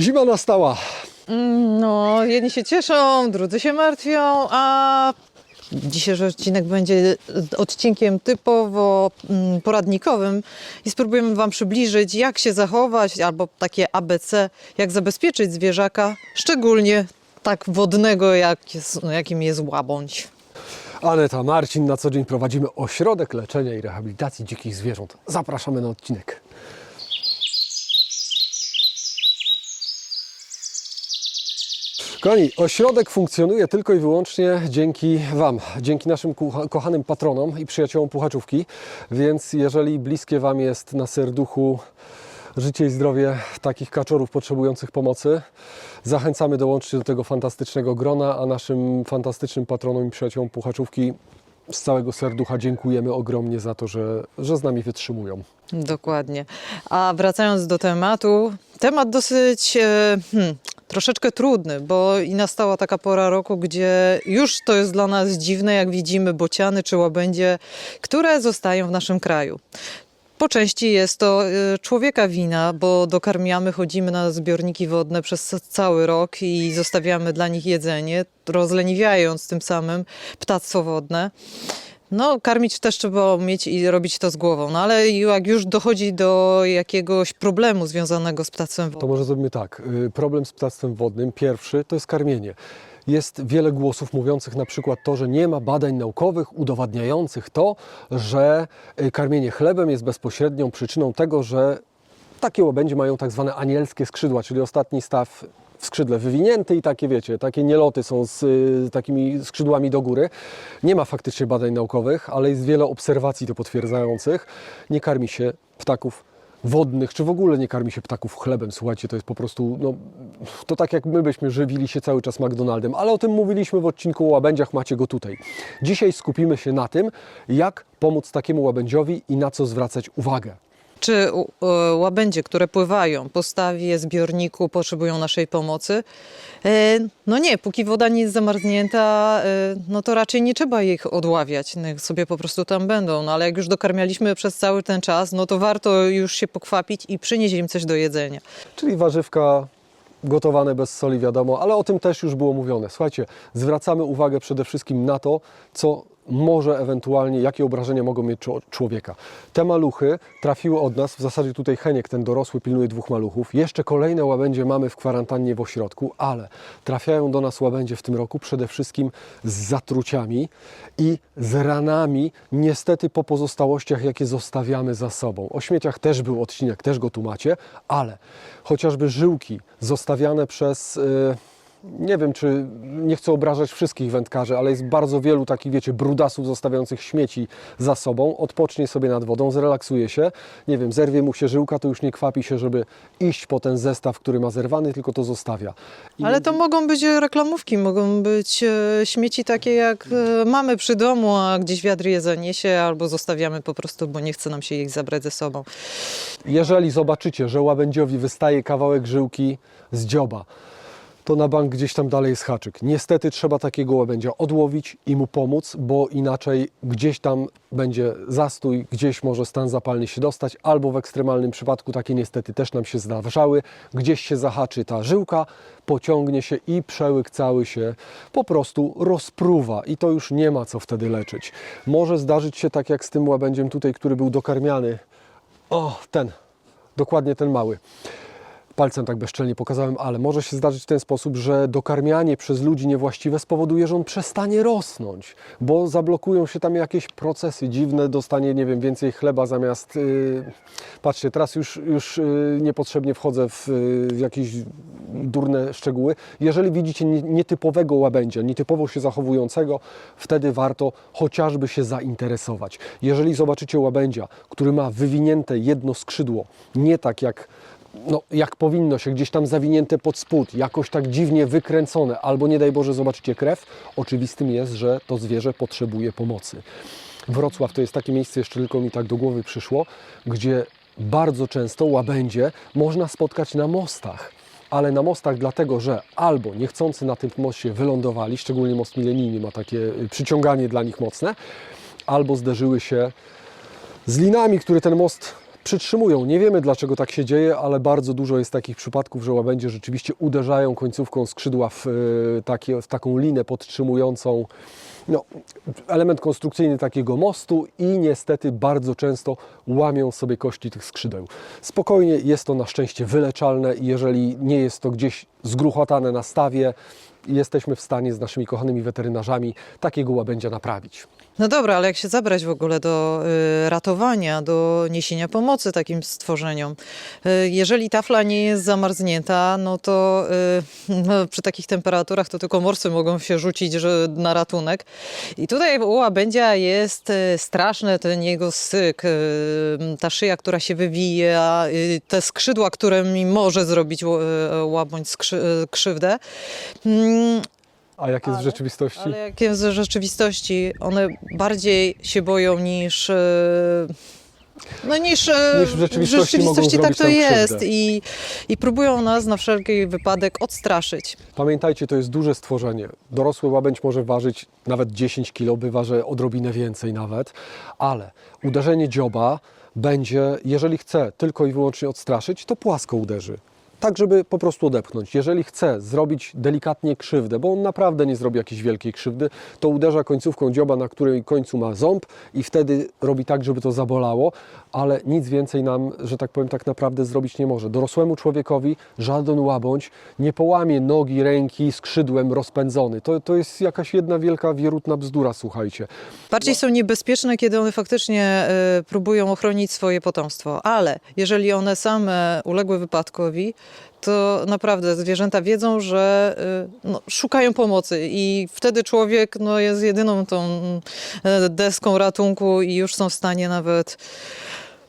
Zima nastała. Mm, No, jedni się cieszą, drudzy się martwią, a dzisiejszy odcinek będzie odcinkiem typowo mm, poradnikowym i spróbujemy Wam przybliżyć, jak się zachować, albo takie ABC, jak zabezpieczyć zwierzaka, szczególnie tak wodnego, jak jest, no, jakim jest łabądź. Aneta, Marcin, na co dzień prowadzimy ośrodek leczenia i rehabilitacji dzikich zwierząt. Zapraszamy na odcinek. Kochani, ośrodek funkcjonuje tylko i wyłącznie dzięki Wam, dzięki naszym kochanym patronom i przyjaciołom Puchaczówki, więc jeżeli bliskie Wam jest na serduchu życie i zdrowie takich kaczorów potrzebujących pomocy, zachęcamy dołączyć do tego fantastycznego grona, a naszym fantastycznym patronom i przyjaciołom Puchaczówki z całego serducha dziękujemy ogromnie za to, że, że z nami wytrzymują. Dokładnie. A wracając do tematu, temat dosyć e, hmm, troszeczkę trudny, bo i nastała taka pora roku, gdzie już to jest dla nas dziwne, jak widzimy bociany czy łabędzie, które zostają w naszym kraju. Po części jest to e, człowieka wina, bo dokarmiamy, chodzimy na zbiorniki wodne przez cały rok i zostawiamy dla nich jedzenie, rozleniwiając tym samym ptactwo wodne. No, karmić też trzeba umieć i robić to z głową, no ale jak już dochodzi do jakiegoś problemu związanego z ptactwem To wodnym, może zrobimy tak. Y, Problem z ptactwem wodnym, pierwszy, to jest karmienie. Jest wiele głosów mówiących na przykład to, że nie ma badań naukowych udowadniających to, że y, karmienie chlebem jest bezpośrednią przyczyną tego, że takie łabędzie mają tak zwane anielskie skrzydła, czyli ostatni staw w skrzydle wywinięty i takie wiecie, takie nieloty są z y, takimi skrzydłami do góry. Nie ma faktycznie badań naukowych, ale jest wiele obserwacji to potwierdzających. Nie karmi się ptaków wodnych, czy w ogóle nie karmi się ptaków chlebem. Słuchajcie, to jest po prostu, no, to tak jak my byśmy żywili się cały czas McDonaldem, ale o tym mówiliśmy w odcinku o łabędziach, macie go tutaj. Dzisiaj skupimy się na tym, jak pomóc takiemu łabędziowi i na co zwracać uwagę. Czy e, łabędzie, które pływają po stawie, zbiorniku, potrzebują naszej pomocy? E, No nie, póki woda nie jest zamarznięta, e, no to raczej nie trzeba ich odławiać, niech sobie po prostu tam będą. No ale jak już dokarmialiśmy przez cały ten czas, no to warto już się pokwapić i przynieść im coś do jedzenia. Czyli warzywka gotowane bez soli, wiadomo, ale o tym też już było mówione. Słuchajcie, zwracamy uwagę przede wszystkim na to, co może ewentualnie, jakie obrażenia mogą mieć człowieka. Te maluchy trafiły od nas, w zasadzie tutaj Heniek, ten dorosły, pilnuje dwóch maluchów. Jeszcze kolejne łabędzie mamy w kwarantannie w ośrodku, ale trafiają do nas łabędzie w tym roku przede wszystkim z zatruciami i z ranami, niestety po pozostałościach, jakie zostawiamy za sobą. O śmieciach też był odcinek, też go tu macie, ale chociażby żyłki zostawiane przez... Yy, nie wiem, czy nie chcę obrażać wszystkich wędkarzy, ale jest bardzo wielu takich, wiecie, brudasów zostawiających śmieci za sobą. Odpocznie sobie nad wodą, zrelaksuje się. Nie wiem, zerwie mu się żyłka, to już nie kwapi się, żeby iść po ten zestaw, który ma zerwany, tylko to zostawia. I Ale to mogą być e, reklamówki, mogą być e, śmieci takie jak e, mamy przy domu, a gdzieś wiatr je zaniesie, albo zostawiamy po prostu, bo nie chce nam się ich zabrać ze sobą. Jeżeli zobaczycie, że łabędziowi wystaje kawałek żyłki z dzioba, to na bank gdzieś tam dalej jest haczyk. Niestety trzeba takiego łabędzia odłowić i mu pomóc, bo inaczej gdzieś tam będzie zastój, gdzieś może stan zapalny się dostać, albo w ekstremalnym przypadku takie niestety też nam się zdarzały, gdzieś się zahaczy ta żyłka, pociągnie się i przełyk cały się po prostu rozpruwa i to już nie ma co wtedy leczyć. Może zdarzyć się tak jak z tym łabędziem tutaj, który był dokarmiany. O, ten, dokładnie ten mały palcem tak bezczelnie pokazałem, ale może się zdarzyć w ten sposób, że dokarmianie przez ludzi niewłaściwe spowoduje, że on przestanie rosnąć, bo zablokują się tam jakieś procesy dziwne, dostanie, nie wiem, więcej chleba zamiast... Yy... Patrzcie, teraz już, już yy, niepotrzebnie wchodzę w, yy, w jakieś durne szczegóły. Jeżeli widzicie nie- nietypowego łabędzia, nietypowo się zachowującego, wtedy warto chociażby się zainteresować. Jeżeli zobaczycie łabędzia, który ma wywinięte jedno skrzydło, nie tak jak no, jak powinno się, gdzieś tam zawinięte pod spód, jakoś tak dziwnie wykręcone, albo nie daj Boże zobaczycie krew, oczywistym jest, że to zwierzę potrzebuje pomocy. Wrocław to jest takie miejsce, jeszcze tylko mi tak do głowy przyszło, gdzie bardzo często łabędzie można spotkać na mostach. Ale na mostach dlatego, że albo niechcący na tym moście wylądowali, szczególnie most milenijny ma takie y, przyciąganie dla nich mocne, albo zderzyły się z linami, które ten most przytrzymują. Nie wiemy dlaczego tak się dzieje, ale bardzo dużo jest takich przypadków, że łabędzie rzeczywiście uderzają końcówką skrzydła w, e, takie, w taką linę podtrzymującą no, element konstrukcyjny takiego mostu i niestety bardzo często łamią sobie kości tych skrzydeł. Spokojnie, jest to na szczęście wyleczalne i jeżeli nie jest to gdzieś zgruchotane na stawie, jesteśmy w stanie z naszymi kochanymi weterynarzami takiego łabędzia naprawić. No dobra, ale jak się zabrać w ogóle do y, ratowania, do niesienia pomocy takim stworzeniom? Y, jeżeli tafla nie jest zamarznięta, no to y, no, przy takich temperaturach to tylko morsy mogą się rzucić że, na ratunek. I tutaj u łabędzia jest straszny ten jego syk, ta szyja, która się wywija, te skrzydła, którymi może zrobić y, łabędź skrzy, krzywdę. Mm, A jak jest w rzeczywistości? ale jak jest w rzeczywistości, one bardziej się boją niż. e, No niż, e, Niż w rzeczywistości mogą tak zrobić to nam jest krzywdę. I, i próbują nas na wszelki wypadek odstraszyć. Pamiętajcie, to jest duże stworzenie. Dorosły łabędź może ważyć nawet 10 kg, bywa, że odrobinę więcej nawet, ale uderzenie dzioba będzie, jeżeli chce tylko i wyłącznie odstraszyć, to płasko uderzy. Tak, żeby po prostu odepchnąć. Jeżeli chce zrobić delikatnie krzywdę, bo on naprawdę nie zrobi jakiejś wielkiej krzywdy, to uderza końcówką dzioba, na której końcu ma ząb i wtedy robi tak, żeby to zabolało, ale nic więcej nam, że tak powiem, tak naprawdę zrobić nie może. Dorosłemu człowiekowi żaden łabędź nie połamie nogi, ręki skrzydłem rozpędzony. To, to jest jakaś jedna wielka, wierutna bzdura, słuchajcie. Bardziej są niebezpieczne, kiedy one faktycznie e, próbują ochronić swoje potomstwo, ale jeżeli one same uległy wypadkowi, to naprawdę zwierzęta wiedzą, że e, no, szukają pomocy i wtedy człowiek no, jest jedyną tą e, deską ratunku i już są w stanie nawet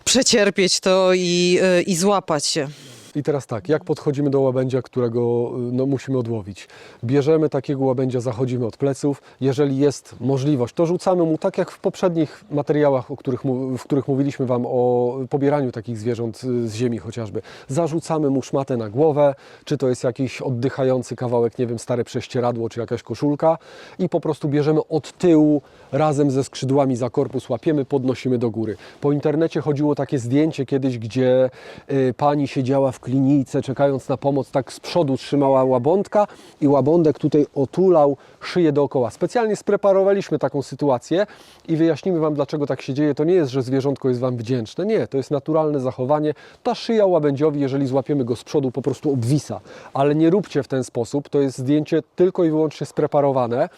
przecierpieć to i, e, i złapać się. I teraz tak, jak podchodzimy do łabędzia, którego y, no, musimy odłowić? Bierzemy takiego łabędzia, zachodzimy od pleców. Jeżeli jest możliwość, to rzucamy mu, tak jak w poprzednich materiałach, o których, w których mówiliśmy Wam o pobieraniu takich zwierząt y, z ziemi chociażby. Zarzucamy mu szmatę na głowę, czy to jest jakiś oddychający kawałek, nie wiem, stare prześcieradło, czy jakaś koszulka i po prostu bierzemy od tyłu razem ze skrzydłami za korpus, łapiemy, podnosimy do góry. Po internecie chodziło takie zdjęcie kiedyś, gdzie y, pani siedziała w klinice, czekając na pomoc, tak z przodu trzymała łabądka i łabądek tutaj otulał szyję dookoła. Specjalnie spreparowaliśmy taką sytuację i wyjaśnimy Wam, dlaczego tak się dzieje. To nie jest, że zwierzątko jest Wam wdzięczne. Nie, to jest naturalne zachowanie. Ta szyja łabędziowi, jeżeli złapiemy go z przodu, po prostu obwisa. Ale nie róbcie w ten sposób. To jest zdjęcie tylko i wyłącznie spreparowane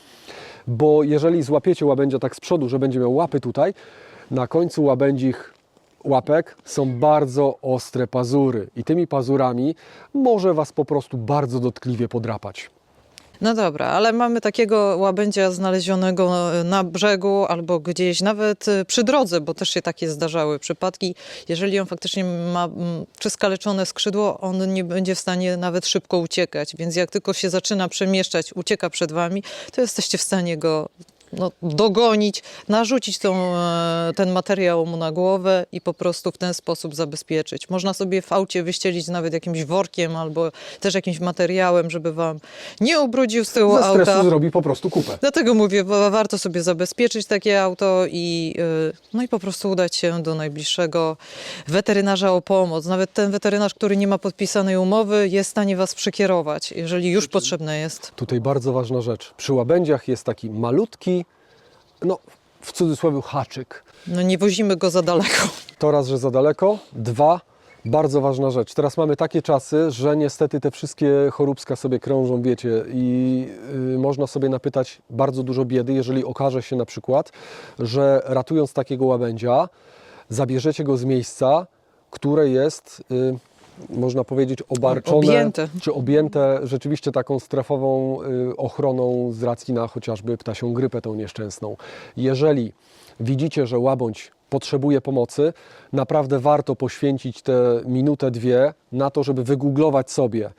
bo jeżeli złapiecie łabędzia tak z przodu, że będzie miał łapy tutaj, na końcu łabędzich łapek są bardzo ostre pazury i tymi pazurami może Was po prostu bardzo dotkliwie podrapać. No dobra, ale mamy takiego łabędzia znalezionego na brzegu albo gdzieś nawet e, przy drodze, bo też się takie zdarzały przypadki. Jeżeli on faktycznie ma mm, czy skaleczone skrzydło, on nie będzie w stanie nawet szybko uciekać. Więc jak tylko się zaczyna przemieszczać, ucieka przed wami, to jesteście w stanie go no, dogonić, narzucić tą, e, ten materiał mu na głowę i po prostu w ten sposób zabezpieczyć. Można sobie w aucie wyścielić nawet jakimś workiem albo też jakimś materiałem, żeby wam nie ubrudził z tyłu Ze stresu auta. zrobi po prostu kupę. Dlatego mówię, wa- warto sobie zabezpieczyć takie auto i, y, no i po prostu udać się do najbliższego weterynarza o pomoc. Nawet ten weterynarz, który nie ma podpisanej umowy, jest w stanie was przekierować, jeżeli już potrzebne jest. Tutaj bardzo ważna rzecz. Przy łabędziach jest taki malutki, no w cudzysłowie haczyk. No nie wozimy go za daleko. To raz, że za daleko. Dwa, bardzo ważna rzecz. Teraz mamy takie czasy, że niestety te wszystkie choróbska sobie krążą, wiecie, i y, można sobie napytać bardzo dużo biedy, jeżeli okaże się na przykład, że ratując takiego łabędzia, zabierzecie go z miejsca, które jest, y, można powiedzieć, obarczone, Objęte. czy objęte rzeczywiście taką strefową y, ochroną z racji na chociażby ptasią grypę tą nieszczęsną. Jeżeli widzicie, że łabędź potrzebuje pomocy, naprawdę warto poświęcić te minutę, dwie na to, żeby wygooglować sobie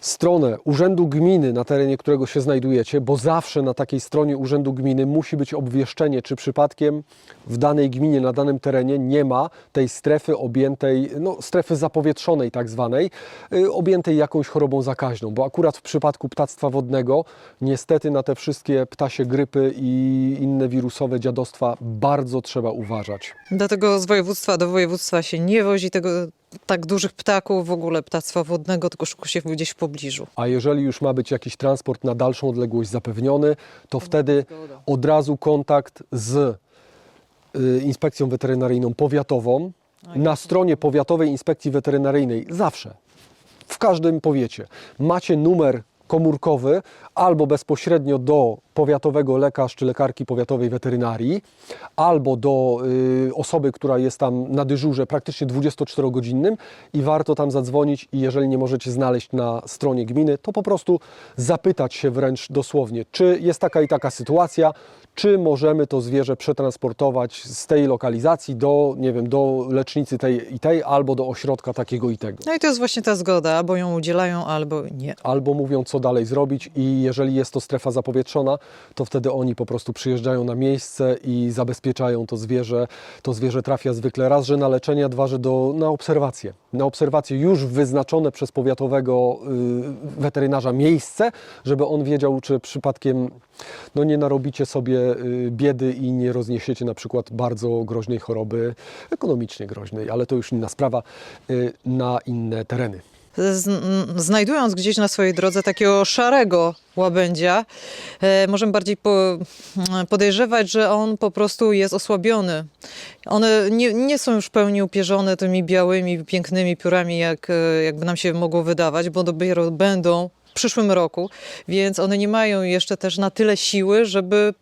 stronę Urzędu Gminy, na terenie którego się znajdujecie, bo zawsze na takiej stronie Urzędu Gminy musi być obwieszczenie, czy przypadkiem w danej gminie, na danym terenie nie ma tej strefy objętej, no, strefy zapowietrzonej tak zwanej, y, objętej jakąś chorobą zakaźną, bo akurat w przypadku ptactwa wodnego niestety na te wszystkie ptasie grypy i inne wirusowe dziadostwa bardzo trzeba uważać. Dlatego z województwa do województwa się nie wozi tego tak dużych ptaków, w ogóle ptactwa wodnego, tylko szuka się gdzieś w pobliżu. A jeżeli już ma być jakiś transport na dalszą odległość zapewniony, to wtedy zgoda. od razu kontakt z y, inspekcją weterynaryjną powiatową. Na stronie powiatowej inspekcji weterynaryjnej zawsze, w każdym powiecie, macie numer komórkowy albo bezpośrednio do powiatowego lekarz czy lekarki powiatowej weterynarii, albo do y, osoby, która jest tam na dyżurze praktycznie 24-godzinnym i warto tam zadzwonić i jeżeli nie możecie znaleźć na stronie gminy, to po prostu zapytać się wręcz dosłownie, czy jest taka i taka sytuacja, czy możemy to zwierzę przetransportować z tej lokalizacji do, nie wiem, do lecznicy tej i tej, albo do ośrodka takiego i tego. No i to jest właśnie ta zgoda, albo ją udzielają, albo nie. albo mówią, co dalej zrobić, i jeżeli jest to strefa zapowietrzona, to wtedy oni po prostu przyjeżdżają na miejsce i zabezpieczają to zwierzę. To zwierzę trafia zwykle raz, że na leczenie, a dwa, że do, na obserwację. Na obserwację już wyznaczone przez powiatowego y, weterynarza miejsce, żeby on wiedział, czy przypadkiem no, nie narobicie sobie y, biedy i nie rozniesiecie na przykład bardzo groźnej choroby, ekonomicznie groźnej, ale to już inna sprawa, y, na inne tereny. Znajdując gdzieś na swojej drodze takiego szarego łabędzia, e, możemy bardziej po, m, podejrzewać, że on po prostu jest osłabiony. One nie, nie są już w pełni upierzone tymi białymi, pięknymi piórami, jak, e, jakby nam się mogło wydawać, bo dopiero będą w przyszłym roku, więc one nie mają jeszcze też na tyle siły, żeby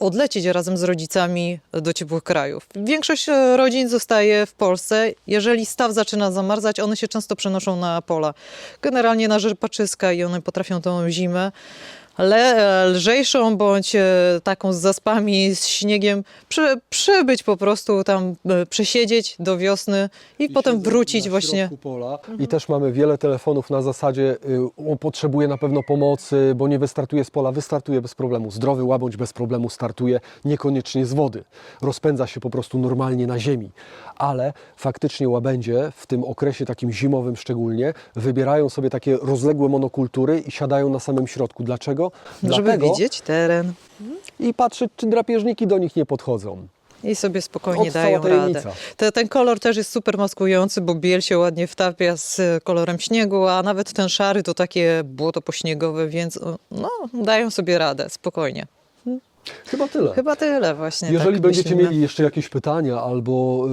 odlecieć razem z rodzicami do ciepłych krajów. Większość e, rodzin zostaje w Polsce. Jeżeli staw zaczyna zamarzać, one się często przenoszą na pola. Generalnie na rzepaczyska i one potrafią tą zimę le, e, lżejszą bądź e, taką z zaspami, z śniegiem, przy, przybyć po prostu tam, e, przesiedzieć do wiosny i, potem siedzą wrócić na właśnie. Pola. I też mamy wiele telefonów na zasadzie y, on potrzebuje na pewno pomocy, bo nie wystartuje z pola. Wystartuje bez problemu. Zdrowy łabędź bez problemu startuje, niekoniecznie z wody. Rozpędza się po prostu normalnie na ziemi. Ale faktycznie łabędzie w tym okresie takim zimowym szczególnie wybierają sobie takie rozległe monokultury i siadają na samym środku. Dlaczego? Żeby Dlatego widzieć teren i patrzeć, czy drapieżniki do nich nie podchodzą. i sobie spokojnie Od dają radę. Te, ten kolor też jest super maskujący, bo biel się ładnie wtapia z kolorem śniegu, a nawet ten szary to takie błoto pośniegowe, więc no, dają sobie radę, spokojnie. Chyba tyle. Chyba tyle właśnie. Jeżeli tak będziecie myślimy. mieli jeszcze jakieś pytania albo,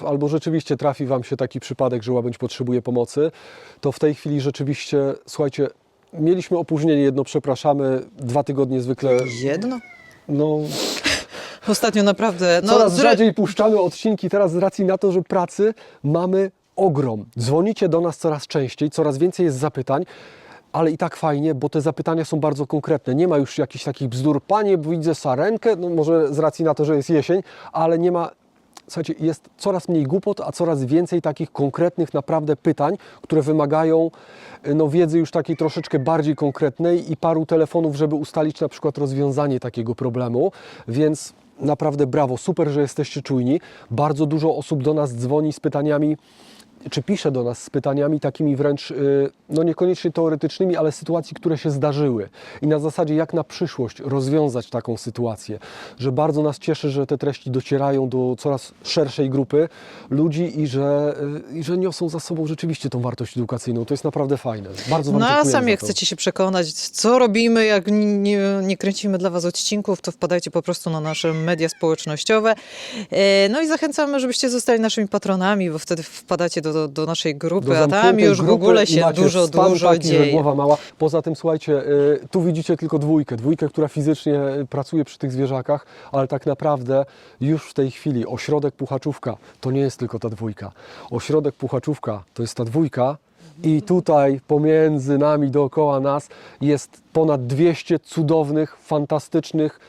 yy, albo rzeczywiście trafi Wam się taki przypadek, że łabędź potrzebuje pomocy, to w tej chwili rzeczywiście, słuchajcie, mieliśmy opóźnienie jedno, przepraszamy, dwa tygodnie zwykle, Jedno? no Ostatnio naprawdę. No, coraz zre- rzadziej puszczamy odcinki teraz z racji na to, że pracy mamy ogrom. Dzwonicie do nas coraz częściej, coraz więcej jest zapytań, ale i tak fajnie, bo te zapytania są bardzo konkretne. Nie ma już jakichś takich bzdur, panie, widzę sarenkę, no może z racji na to, że jest jesień, ale nie ma Słuchajcie, jest coraz mniej głupot, a coraz więcej takich konkretnych naprawdę pytań, które wymagają y, no, wiedzy już takiej troszeczkę bardziej konkretnej i paru telefonów, żeby ustalić na przykład rozwiązanie takiego problemu. Więc naprawdę brawo, super, że jesteście czujni. Bardzo dużo osób do nas dzwoni z pytaniami, czy pisze do nas z pytaniami takimi wręcz, y, no niekoniecznie teoretycznymi, ale sytuacji, które się zdarzyły. I na zasadzie, jak na przyszłość rozwiązać taką sytuację. Że bardzo nas cieszy, że te treści docierają do coraz szerszej grupy ludzi i że, y, i że niosą za sobą rzeczywiście tą wartość edukacyjną. To jest naprawdę fajne. Bardzo Wam No a sami jak chcecie się przekonać, co robimy, jak nie, nie kręcimy dla Was odcinków, to wpadajcie po prostu na nasze media społecznościowe. E, No i zachęcamy, żebyście zostali naszymi patronami, bo wtedy wpadacie do, do, do naszej grupy, a tam już w ogóle się dużo, dużo taki, dzieje. głowa mała. Poza tym, słuchajcie, y, tu widzicie tylko dwójkę. Dwójkę, która fizycznie y, pracuje przy tych zwierzakach, ale tak naprawdę już w tej chwili ośrodek Puchaczówka to nie jest tylko ta dwójka. Ośrodek Puchaczówka to jest ta dwójka i tutaj pomiędzy nami, dookoła nas jest ponad 200 cudownych, fantastycznych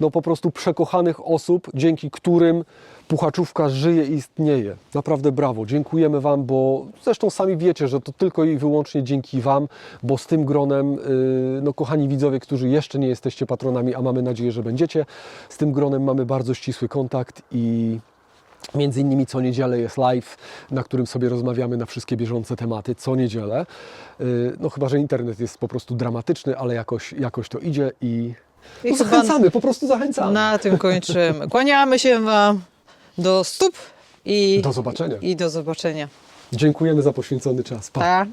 no po prostu przekochanych osób, dzięki którym Puchaczówka żyje i istnieje. Naprawdę brawo, dziękujemy Wam, bo zresztą sami wiecie, że to tylko i wyłącznie dzięki Wam, bo z tym gronem, yy, no kochani widzowie, którzy jeszcze nie jesteście patronami, a mamy nadzieję, że będziecie, z tym gronem mamy bardzo ścisły kontakt i Między innymi co niedzielę jest live, na którym sobie rozmawiamy na wszystkie bieżące tematy, co niedzielę. Yy, No chyba, że internet jest po prostu dramatyczny, ale jakoś, jakoś to idzie I no, zachęcamy, po prostu zachęcamy. Na tym kończymy. Kłaniamy się Wam do stóp i Do zobaczenia. I do zobaczenia. Dziękujemy za poświęcony czas. Pa. Pa.